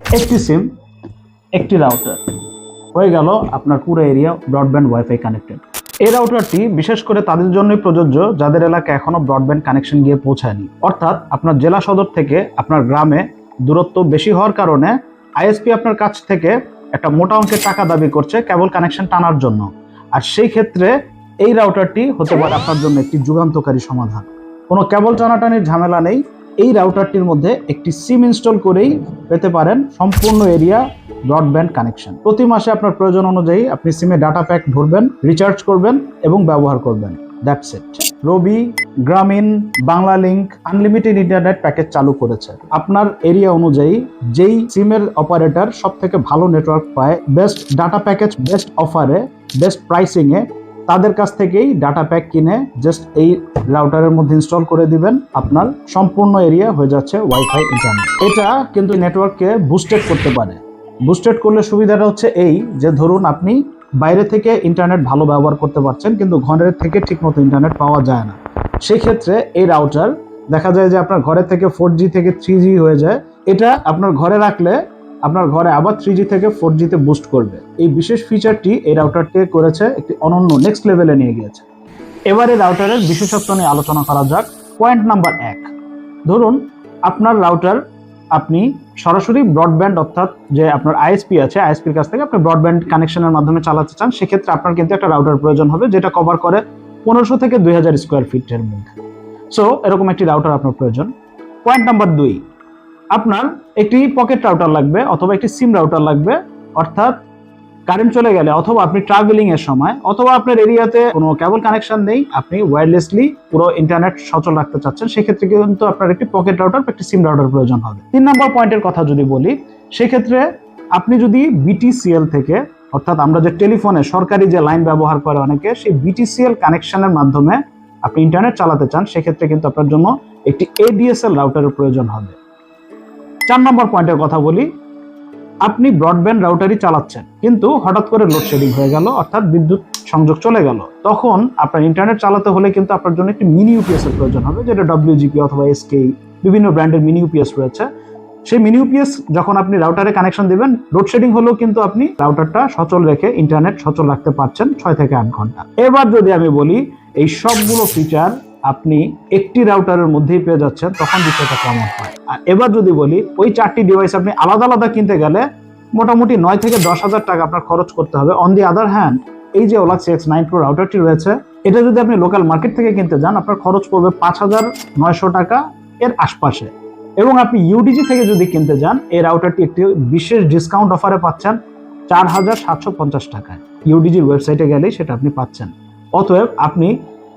একটি সিম একটি রাউটার হয়ে গেল আপনার পুরো এরিয়া ব্রডব্যান্ড ওয়াইফাই কানেক্টেড এই রাউটারটি বিশেষ করে তাদের জন্যই প্রযোজ্য, যাদের এলাকায় এখনও ব্রডব্যান্ড কানেকশন গিয়ে পৌঁছায়নি। অর্থাৎ আপনার জেলা সদর থেকে আপনার গ্রামে দূরত্ব বেশি হওয়ার কারণে আইএসপি আপনার কাছ থেকে একটা মোটা অঙ্কের টাকা দাবি করছে কেবল কানেকশন টানার জন্য। আর সেই ক্ষেত্রে এই রাউটারটি হতে পারে আপনার জন্য একটি যুগান্তকারী সমাধান। কোনো কেবল টানাটানির ঝামেলা নেই এই রাউটারটির মধ্যে একটি সিম ইনস্টল করেই পেতে পারেন সম্পূর্ণ এরিয়া ব্রডব্যান্ড কানেকশন প্রতি মাসে আপনার প্রয়োজন অনুযায়ী আপনি সিমে ডাটা প্যাক ভরবেন রিচার্জ করবেন এবং ব্যবহার করবেন। That's it Robi, Grameen Banglalink unlimited internet package চালু করেছে। আপনার এরিয়া অনুযায়ী যেই সিমের অপারেটর সব থেকে ভালো নেটওয়ার্ক পায় বেস্ট ডাটা প্যাকেজ বেস্ট অফারে বেস্ট প্রাইসিংয়ে তাদের কাছ থেকেই ডাটা প্যাক কিনে জাস্ট এই রাউটারের মধ্যে ইনস্টল করে দিবেন। আপনার সম্পূর্ণ এরিয়া হয়ে যাচ্ছে ওয়াইফাই ইন্টারনেট এটা কিন্তু নেটওয়ার্ককে বুস্টেড করতে পারে। বুস্টেড করলে সুবিধাটা হচ্ছে এই যে ধরুন আপনি বাইরে থেকে ইন্টারনেট ভালো ব্যবহার করতে পারছেন, কিন্তু ঘরের থেকে ঠিকমতো ইন্টারনেট পাওয়া যায় না। সেই ক্ষেত্রে এই রাউটার দেখা যায় যে আপনার ঘরের থেকে ফোর থেকে থ্রি হয়ে যায়। এটা আপনার ঘরে রাখলে আপনার ঘরে আবার থ্রি জি থেকে ফোর জিতে বুস্ট করবে। এই বিশেষ ফিচারটি এই রাউটারটি করেছে একটি অনন্য নেক্সট লেভেলে নিয়ে গিয়েছে। এবার এই রাউটারের বিশেষত্ব নিয়ে আলোচনা করা যাক। পয়েন্ট নাম্বার এক। ধরুন আপনার রাউটার আপনি সরাসরি ব্রডব্যান্ড অর্থাৎ যে আপনার আইএসপি আছে আইএসপির কাছ থেকে আপনি ব্রডব্যান্ড কানেকশনের মাধ্যমে চালাতে চান, সেক্ষেত্রে আপনার কিন্তু একটা রাউটার প্রয়োজন হবে যেটা কভার করে পনেরোশো থেকে দুই হাজার স্কোয়ার ফিটের মধ্যে। সো এরকম একটি রাউটার আপনার প্রয়োজন। পয়েন্ট নাম্বার দুই। আপনার একটি পকেট রাউটার লাগবে অথবা একটি সিম রাউটার লাগবে, অর্থাৎ কারেন্ট চলে গেলে অথবা আপনি ট্রাভেলিং এর সময় অথবা আপনার এরিয়াতে কোনো কেবল কানেকশন নেই, আপনি ওয়্যারলেসলি পুরো ইন্টারনেট সচল রাখতে চাচ্ছেন, সেক্ষেত্রে কিন্তু আপনার একটি পকেট রাউটার বা একটি সিম রাউটার প্রয়োজন হবে। তিন নম্বর পয়েন্টের কথা যদি বলি, সেক্ষেত্রে আপনি যদি বিটিসিএল থেকে, অর্থাৎ আমরা যে টেলিফোনে সরকারি যে লাইন ব্যবহার করে অনেকে, সেই বিটিসিএল কানেকশনের মাধ্যমে আপনি ইন্টারনেট চালাতে চান, সেক্ষেত্রে কিন্তু আপনার জন্য একটি এডিএসএল রাউটারের প্রয়োজন হবে। চার নম্বর পয়েন্টের কথা বলি, আপনি ব্রডব্যান্ড রাউটারই চালাচ্ছেন, কিন্তু হঠাৎ করে লোডশেডিং হয়ে গেল, অর্থাৎ বিদ্যুৎ সংযোগ চলে গেল। তখন আপনার ইন্টারনেট চালাতে হলে কিন্তু আপনার জন্য একটি মিনি ইউপিএস এর প্রয়োজন হবে, যেটা ডব্লিউজিপি অথবা এসকে বিভিন্ন ব্র্যান্ডের মিনি ইউপিএস রয়েছে। সেই মিনি ইউপিএস যখন আপনি রাউটারে কানেকশন দিবেন লোডশেডিং হলেও কিন্তু আপনি রাউটারটা সচল রেখে ইন্টারনেট সচল রাখতে পারছেন ছয় থেকে আট ঘণ্টা। এবার যদি আমি বলি, এই সবগুলো ফিচার আপনি একটি রাউটারের মধ্যেই পেয়ে যাচ্ছেন, তখন বিষয়টা কেমন হয়? এবার যদি বলি, ওই চারটি ডিভাইস আপনি আলাদা আলাদা কিনতে গেলে মোটামুটি নয় থেকে দশ হাজার টাকা আপনার খরচ করতে হবে। অন দি আদার হ্যান্ড এই যে ওলাক্স এক্স নাইন প্রো রাউটারটি রয়েছে, এটা যদি আপনি লোকাল মার্কেট থেকে কিনতে যান, আপনার খরচ পড়বে পাঁচ হাজার নয়শো টাকা এর আশপাশে। এবং আপনি ইউডিজি থেকে যদি কিনতে যান, এই রাউটারটি একটি বিশেষ ডিসকাউন্ট অফারে পাচ্ছেন চার হাজার সাতশো পঞ্চাশ টাকায়। ইউডিজির ওয়েবসাইটে গেলেই সেটা আপনি পাচ্ছেন। অতএব আপনি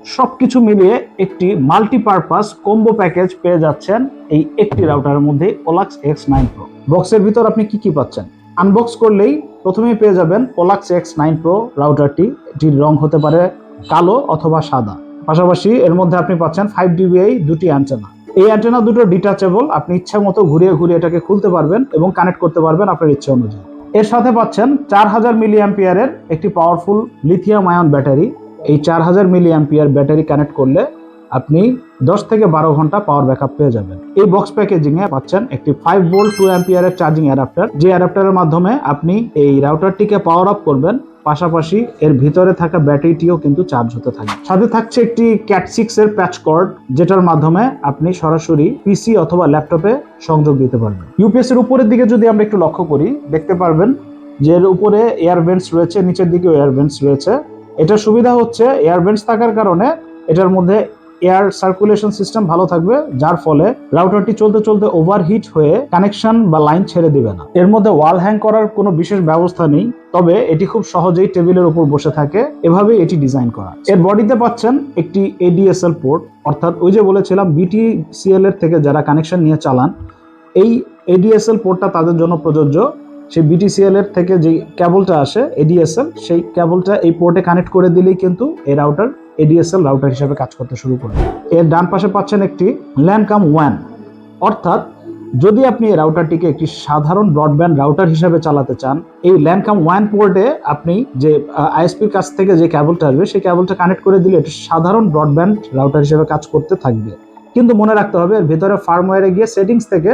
সবকিছু মিলিয়ে একটি মাল্টিপারপাস কম্বো প্যাকেজ পেয়ে যাচ্ছেন এই একটি রাউটারের মধ্যে ওলাক্স এক্স নাইন প্রো বক্সের ভিতর আপনি কি কি পাচ্ছেন? আনবক্স করলেই প্রথমেই পেয়ে যাবেন ওলাক্স এক্স নাইন প্রো রাউটারটি এটির রং হতে পারে কালো অথবা সাদা। পাশাপাশি এর মধ্যে আপনি পাচ্ছেন ফাইভ ডিবিআই দুটি অ্যান্টেনা এই অ্যান্টেনা দুটো ডিটাচেবল আপনি ইচ্ছা মতো ঘুরিয়ে ঘুরিয়ে এটাকে খুলতে পারবেন এবং কানেক্ট করতে পারবেন আপনার ইচ্ছে অনুযায়ী। এর সাথে পাচ্ছেন চার হাজার মিলি অ্যাম্পিয়ারের একটি পাওয়ারফুল লিথিয়াম আয়ন ব্যাটারি এই চার হাজার মিলি অ্যাম্পিয়ার ব্যাটারি কানেক্ট করলে আপনি দশ থেকে বারো ঘণ্টা পাওয়ার ব্যাকআপ পেয়ে যাবেন। এই বক্স প্যাকেজিং এ পাচ্ছেন একটি ফাইভ ভোল্ট টু অ্যাম্পিয়ারের চার্জিং অ্যাডাপ্টার যে অ্যাডাপ্টারের মাধ্যমে আপনি এই রাউটারটিকে পাওয়ার আপ করবেন, পাশাপাশি এর ভিতরে থাকা ব্যাটারিটিও কিন্তু চার্জ হতে থাকে সাথে থাকছে একটি ক্যাট সিক্স এর প্যাচ কর্ড যেটার মাধ্যমে আপনি সরাসরি পিসি অথবা ল্যাপটপে সংযোগ দিতে পারবেন। ইউপিএস এর উপরের দিকে যদি আমরা একটু লক্ষ্য করি, দেখতে পারবেন যে এর উপরে এয়ার ভেন্টস রয়েছে, নিচের দিকে এয়ার ভেন্টস রয়েছে। এটার সুবিধা হচ্ছে এয়ার ভেন্টস থাকার কারণে এটার মধ্যে এয়ার সার্কুলেশন সিস্টেম ভালো থাকবে, যার ফলে রাউটারটি চলতে চলতে ওভারহিট হয়ে কানেকশন বা লাইন ছেড়ে দিবে না। এর মধ্যে ওয়াল হ্যাং করার কোনো বিশেষ ব্যবস্থা নেই, তবে এটি খুব সহজেই টেবিলের উপর বসে থাকে, এভাবেই এটি ডিজাইন করা। এর বডিতে পাচ্ছেন একটি এডিএসএল পোর্ট অর্থাৎ ওই যে বলেছিলাম বিটিসিএল এর থেকে যারা কানেকশন নিয়ে চালান, এই এডিএসএল পোর্টটা তাদের জন্য প্রযোজ্য। সেই বিটিসিএল এর থেকে যে কেবলটা আসে এডিএসএল সেই কেবলটা এই পোর্টে কানেক্ট করে দিলেই কিন্তু এই রাউটার এডিএসএল রাউটার হিসেবে কাজ করতে শুরু করবে এর ডান পাশে পাচ্ছেন একটি ল্যান কাম ওয়ান অর্থাৎ যদি আপনি এই রাউটারটিকে একটি সাধারণ ব্রডব্যান্ড রাউটার হিসেবে চালাতে চান, এই ল্যান কাম ওয়ান পোর্টে আপনি যে আইএসপির কাছ থেকে যে কেবলটা আসবে, সেই কেবলটা কানেক্ট করে দিলে এটি সাধারণ ব্রডব্যান্ড রাউটার হিসেবে কাজ করতে থাকবে। কিন্তু মনে রাখতে হবে, এর ভেতরে ফার্মওয়্যারে গিয়ে সেটিংস থেকে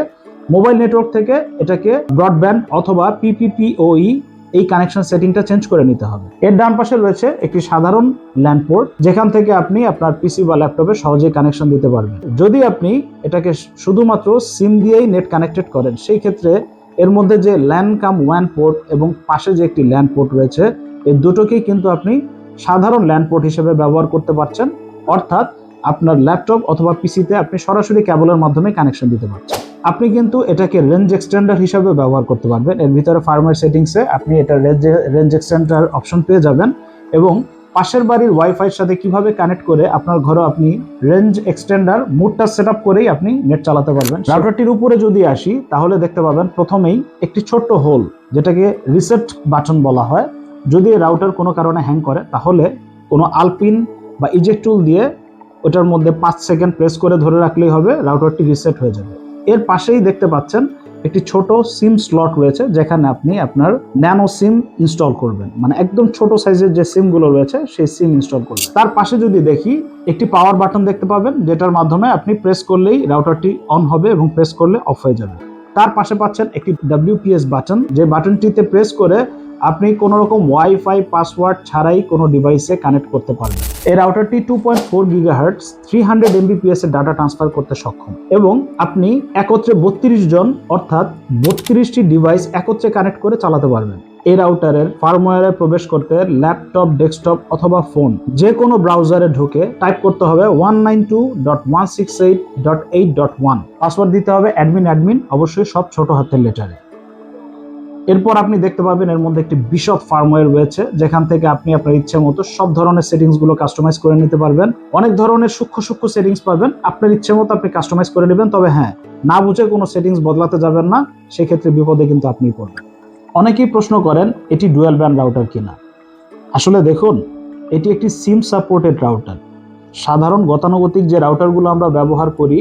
মোবাইল নেটওয়ার্ক থেকে এটাকে ব্রডব্যান্ড অথবা পিপিপিওই E, এই কানেকশন সেটিংটা চেঞ্জ করে নিতে হবে। এর ডান পাশে রয়েছে একটি সাধারণ ল্যান্ড পোর্ট যেখান থেকে আপনি আপনার পিসি বা ল্যাপটপে সহজেই কানেকশন দিতে পারবেন। যদি আপনি এটাকে শুধুমাত্র সিম দিয়েই নেট কানেক্টেড করেন সেই ক্ষেত্রে এর মধ্যে যে ল্যান কাম ওয়ান পোর্ট এবং পাশে যে একটি ল্যান্ড পোর্ট রয়েছে এই দুটোকেই কিন্তু আপনি সাধারণ ল্যান্ড পোর্ট হিসেবে ব্যবহার করতে পারছেন। অর্থাৎ আপনার ল্যাপটপ অথবা পিসিতে আপনি সরাসরি ক্যাবলের মাধ্যমে কানেকশন দিতে পারছেন। আপনি কিন্তু এটাকে রেঞ্জ এক্সটেন্ডার হিসেবে ব্যবহার করতে পারবেন। এর ভিতরে ফার্মার সেটিংসে আপনি এটা রেঞ্জ রেঞ্জ এক্সটেন্ডার অপশন পেয়ে যাবেন এবং পাশের বাড়ির ওয়াইফাইয়ের সাথে কীভাবে কানেক্ট করে আপনার ঘরে আপনি রেঞ্জ এক্সটেন্ডার মুডটা সেট আপ করেই আপনি নেট চালাতে পারবেন। রাউটারটির উপরে যদি আসি তাহলে দেখতে পাবেন প্রথমেই একটি ছোট্ট হোল যেটাকে রিসেট বাটন বলা হয়। যদি রাউটার কোনো কারণে হ্যাং করে তাহলে কোনো আলপিন বা ইজেক্ট টুল দিয়ে ওটার মধ্যে পাঁচ সেকেন্ড প্রেস করে ধরে রাখলেই হবে রাউটারটি রিসেট হয়ে যাবে। এর পাশেই দেখতে পাচ্ছেন একটি ছোট সিম স্লট রয়েছে, যেখানে আপনি আপনার ন্যানো সিম ইনস্টল করবেন। মানে একদম ছোট সাইজের যে সিমগুলো রয়েছে, সেই সিম ইনস্টল করবেন। তার পাশে যদি দেখি, একটি পাওয়ার বাটন দেখতে পাবেন, যেটার মাধ্যমে আপনি প্রেস করলেই রাউটারটি অন হবে এবং প্রেস করলে অফ হয়ে যাবে। তার পাশে পাচ্ছেন একটি ডাব্লিউপিএস বাটন, যে বাটনটিতে প্রেস করে আপনি কোনো রকম ওয়াইফাই পাসওয়ার্ড ছাড়াই কোনো ডিভাইসে কানেক্ট করতে পারবেন। এই রাউটারটি two point four giga gigahertz three hundred Mbps এর ডাটা ট্রান্সফার করতে সক্ষম এবং আপনি একত্রে বত্রিশ জন, অর্থাৎ বত্রিশটি ডিভাইস একত্রে কানেক্ট করে চালাতে পারবেন। এই রাউটারের ফার্মওয়্যারে প্রবেশ করতে ল্যাপটপ ডেস্কটপ অথবা ফোন যে কোনো ব্রাউজারে ঢুকে টাইপ করতে হবে one nine two dot one six eight dot eight dot one password দিতে হবে অ্যাডমিন অ্যাডমিন অবশ্যই সব ছোট হাতের লেটারে এরপর আপনি দেখতে পাবেন এর মধ্যে একটি বিশদ ফার্মওয়্যার রয়েছে, যেখান থেকে আপনি আপনার ইচ্ছে মতো সব ধরনের সেটিংসগুলো কাস্টমাইজ করে নিতে পারবেন। অনেক ধরনের সূক্ষ্ম সূক্ষ্ম সেটিংস পাবেন, আপনার ইচ্ছে মতো আপনি কাস্টমাইজ করে নেবেন, তবে হ্যাঁ না বুঝে কোনো সেটিংস বদলাতে যাবেন না, সেক্ষেত্রে বিপদে কিন্তু আপনি পড়বেন। অনেকেই প্রশ্ন করেন, এটি ডুয়েল ব্যান্ড রাউটার কিনা? আসলে দেখুন, এটি একটি সিম সাপোর্টেড রাউটার সাধারণ গতানুগতিক যে রাউটারগুলো আমরা ব্যবহার করি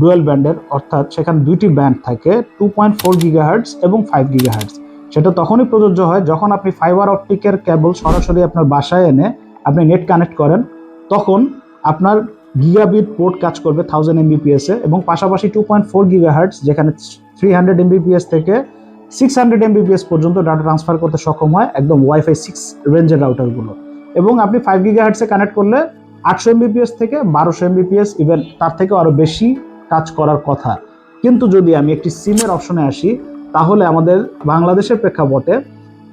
ডুয়েল ব্যান্ডের অর্থাৎ সেখানে দুইটি ব্যান্ড থাকে টু পয়েন্ট ফোর গিগাহার্টস এবং ফাইভ গিগাহার্টস সেটা তখনই প্রযোজ্য হয় যখন আপনি ফাইবার অপটিকের কেবল সরাসরি আপনার বাসায় এনে আপনি নেট কানেক্ট করেন, তখন আপনার গিগাবিট পোর্ট কাজ করবে থাউজেন্ড এমবিপিএসে এবং পাশাপাশি টু পয়েন্ট ফোর গিগাহার্টস যেখানে থ্রি হান্ড্রেড এমবিপিএস থেকে সিক্স হান্ড্রেড এমবিপিএস পর্যন্ত ডাটা ট্রান্সফার করতে সক্ষম হয় একদম ওয়াইফাই সিক্স রেঞ্জের রাউটারগুলো এবং আপনি ফাইভ গিগাহার্টসে কানেক্ট করলে আটশো এমবিপিএস থেকে বারোশো এমবিপিএস ইভেন তার থেকে আরও বেশি কাজ করার কথা। কিন্তু যদি আমি একটি সিমের অপশনে আসি তাহলে আমাদের বাংলাদেশের প্রেক্ষাপটে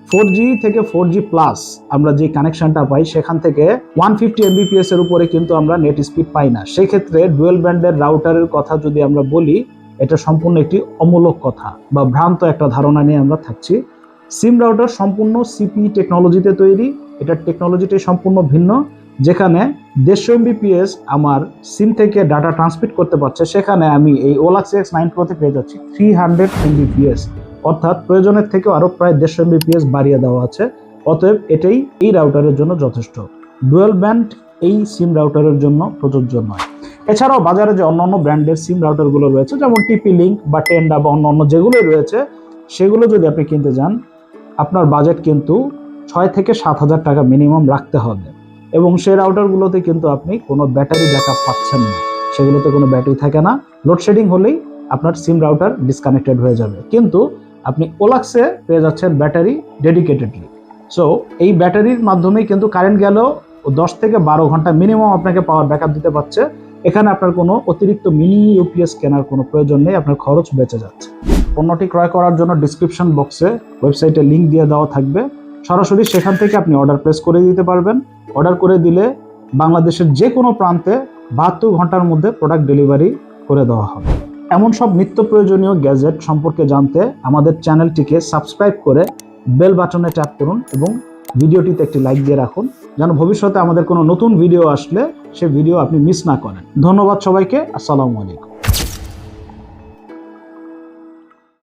ফোর জি থেকে ফোর জি প্লাস আমরা যে কানেকশনটা পাই, সেখান থেকে ওয়ান ফিফটি এমবিপিএস এর উপরে কিন্তু আমরা নেট স্পিড পাই না। সেক্ষেত্রে ডুয়েল ব্যান্ডের রাউটারের কথা যদি আমরা বলি, এটা সম্পূর্ণ একটি অমূলক কথা বা ভ্রান্ত একটা ধারণা নিয়ে আমরা থাকছি। সিম রাউটার সম্পূর্ণ সিপি টেকনোলজিতে তৈরি, এটার টেকনোলজিটাই সম্পূর্ণ ভিন্ন। যেখানে দেড়শো এমবিপিএস আমার সিম থেকে ডাটা ট্রান্সমিট করতে পারছে, সেখানে আমি এই ওলাক্স এক্স নাইন প্রোতে পেয়ে যাচ্ছি থ্রি হান্ড্রেড এমবিপিএস অর্থাৎ প্রয়োজনের থেকে আরও প্রায় দেড়শো এমবিপিএস বাড়িয়ে দেওয়া আছে। অতএব এটাই এই রাউটারের জন্য যথেষ্ট। ডুয়েল ব্যান্ড এই সিম রাউটারের জন্য প্রযোজ্য নয়। এছাড়াও বাজারে যে অন্যান্য ব্র্যান্ডের সিম রাউটারগুলো রয়েছে, যেমন টিপি লিঙ্ক বা টেন্ডা বা অন্য অন্য যেগুলো রয়েছে, সেগুলো যদি আপনি কিনতে যান আপনার বাজেট কিন্তু ছয় থেকে সাত হাজার টাকা মিনিমাম রাখতে হবে। এবং সেই রাউটারগুলোতে কিন্তু আপনি কোনো ব্যাটারি ব্যাকআপ পাচ্ছেন না। সেগুলোতে কোনো ব্যাটারি থাকে না। লোডশেডিং হলেই আপনার সিম রাউটার ডিসকানেক্টেড হয়ে যাবে। কিন্তু আপনি ওলাক্সে পেয়ে যাচ্ছেন ব্যাটারি ডেডিকেটেডলি সো এই ব্যাটারির মাধ্যমেই কিন্তু কারেন্ট গেলেও দশ থেকে বারো ঘণ্টা মিনিমাম আপনাকে পাওয়ার ব্যাকআপ দিতে পারছে। এখানে আপনার কোনো অতিরিক্ত মিনি ইউপিএস কেনার কোনো প্রয়োজন নেই। আপনার খরচ বেঁচে যাচ্ছে। পণ্যটি ক্রয় করার জন্য ডিসক্রিপশন বক্সে ওয়েবসাইটে লিঙ্ক দিয়ে দেওয়া থাকবে। সরাসরি সেখান থেকে আপনি অর্ডার প্লেস করে দিতে পারবেন। অর্ডার করে দিলে বাংলাদেশের যে কোনো প্রান্তে বাহাত্তর ঘণ্টার মধ্যে প্রোডাক্ট ডেলিভারি করে দেওয়া হবে। এমন সব নিত্য প্রয়োজনীয় গ্যাজেট সম্পর্কে জানতে আমাদের চ্যানেলটিকে সাবস্ক্রাইব করে বেল বাটনে ট্যাপ করুন এবং ভিডিওটিতে একটি লাইক দিয়ে রাখুন, যেন ভবিষ্যতে আমাদের কোনো নতুন ভিডিও আসলে সে ভিডিও আপনি মিস না করেন। ধন্যবাদ সবাইকে, আসসালামু আলাইকুম।